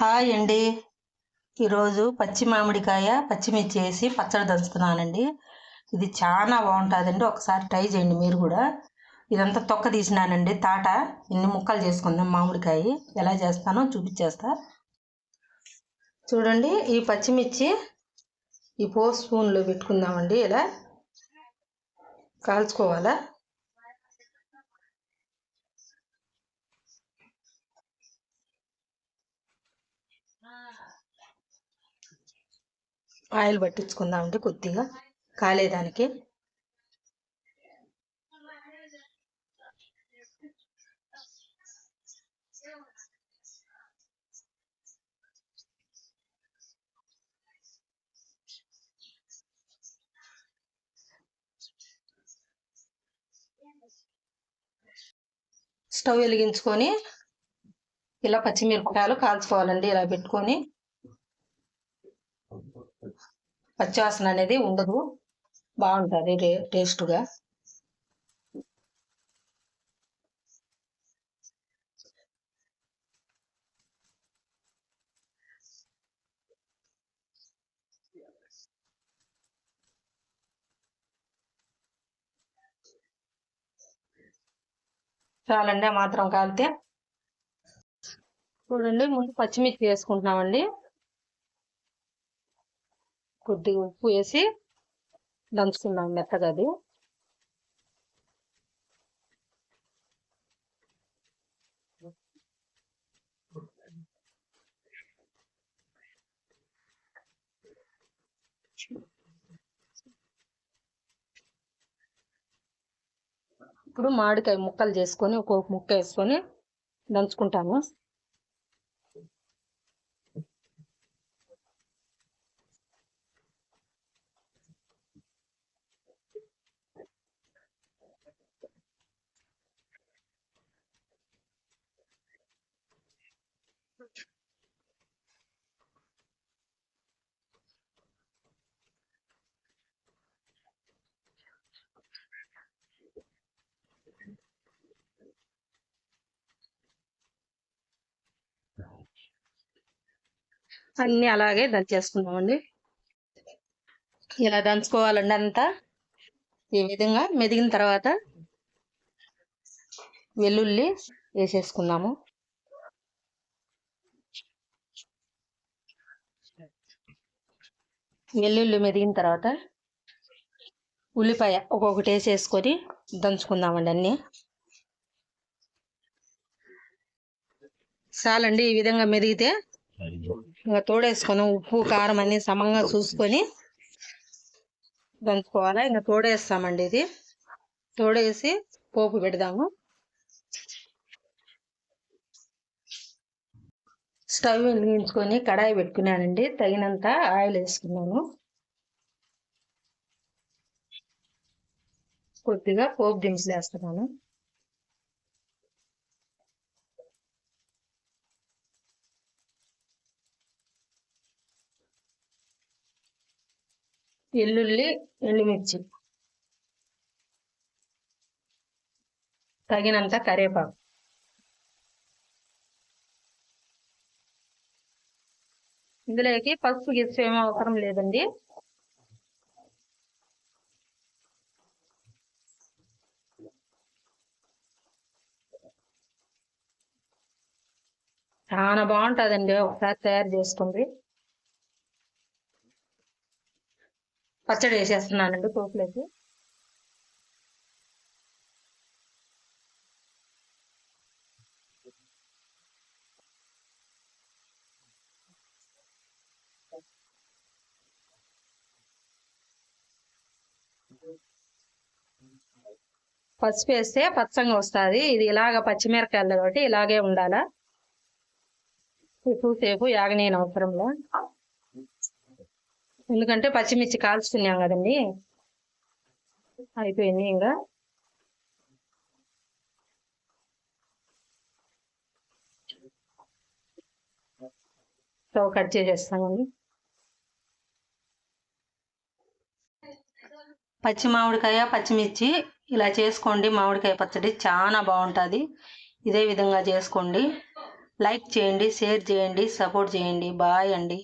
Hi అండి. ఈరోజు పచ్చి మామిడికాయ పచ్చిమిర్చి వేసి పచ్చడి దంచుతున్నానండి. ఇది చాలా బాగుంటుందండి. ఒకసారి ట్రై చేయండి మీరు కూడా. ఇదంతా తొక్క తీసినానండి. తాట. ఇన్ని ముక్కలు చేసుకుందాం మామిడికాయ. ఎలా చేస్తానో చూపించేస్తా. చూడండి ఈ పచ్చిమిర్చి ఈ పో స్పూన్లో పెట్టుకుందామండి. ఇలా కాల్చుకోవాలా? ఆయిల్ పట్టించుకుందామండి కొద్దిగా కాలేదానికి. స్టవ్ వెలిగించుకొని ఇలా పచ్చిమిరపకాయలు కాల్చుకోవాలండి ఇలా పెట్టుకొని. పచ్చివాసన అనేది ఉండదు. బాగుంటుంది టేస్ట్గా. చాలండి మాత్రం కాలితే. చూడండి ముందు పచ్చిమిర్చి వేసుకుంటున్నామండి. కొద్దిగా ఉప్పు వేసి దంచుకున్నాం మెత్తగా అది. ఇప్పుడు మామిడికాయ ముక్కలు చేసుకొని ఒక్కొక్క ముక్క వేసుకొని దంచుకుంటాము అన్ని అలాగే దంచేసుకున్నామండి ఇలా దంచుకోవాలండి అంతా ఈ విధంగా మెదిగిన తర్వాత వెల్లుల్లి వేసేసుకున్నాము వెల్లుల్లి మెదిగిన తర్వాత ఉల్లిపాయ ఒక్కొక్కటి వేసేసుకొని దంచుకుందామండి అన్నీ. చాలండి ఈ విధంగా మెదిగితే ఇంకా తోడేసుకొని ఉప్పు కారం అన్ని సమంగా చూసుకొని దంచుకోవాలి? ఇంకా తోడేస్తామండి ఇది. తోడేసి పోపు పెడదాము. స్టవ్ వెలిగించుకొని కడాయి పెట్టుకున్నానండి. తగినంత ఆయిల్ వేసుకున్నాను. కొద్దిగా పోపు దినుసులు వేస్తున్నాను. ఎల్లుల్లి ఎండుమిర్చి. తగినంత కరివేపాకు. ఇందులోకి పసుపు గిసుపు ఏమీ అవసరం లేదండి. చాలా బాగుంటుందండి. ఒకసారి తయారు చేసుకోండి. పచ్చడి వేసేస్తున్నానండి పోపులోకి పసుపు వేస్తే పచ్చంగా వస్తుంది. ఇది ఇలాగ పచ్చిమిరకాయలు కాబట్టి ఇలాగే ఉండాలా. ఎక్కువసేపు యాగనీయని అవసరంలో ఎందుకంటే పచ్చిమిర్చి కాల్చుకున్నాం కదండి. అయిపోయింది ఇంకా స్టవ్ కట్ చేసేస్తామండి. పచ్చి మామిడికాయ పచ్చిమిర్చి ఇలా చేసుకోండి. మామిడికాయ పచ్చడి చాలా బాగుంటుంది. ఇదే విధంగా చేసుకోండి. లైక్ చేయండి షేర్ చేయండి సపోర్ట్ చేయండి. బాయ్ అండి.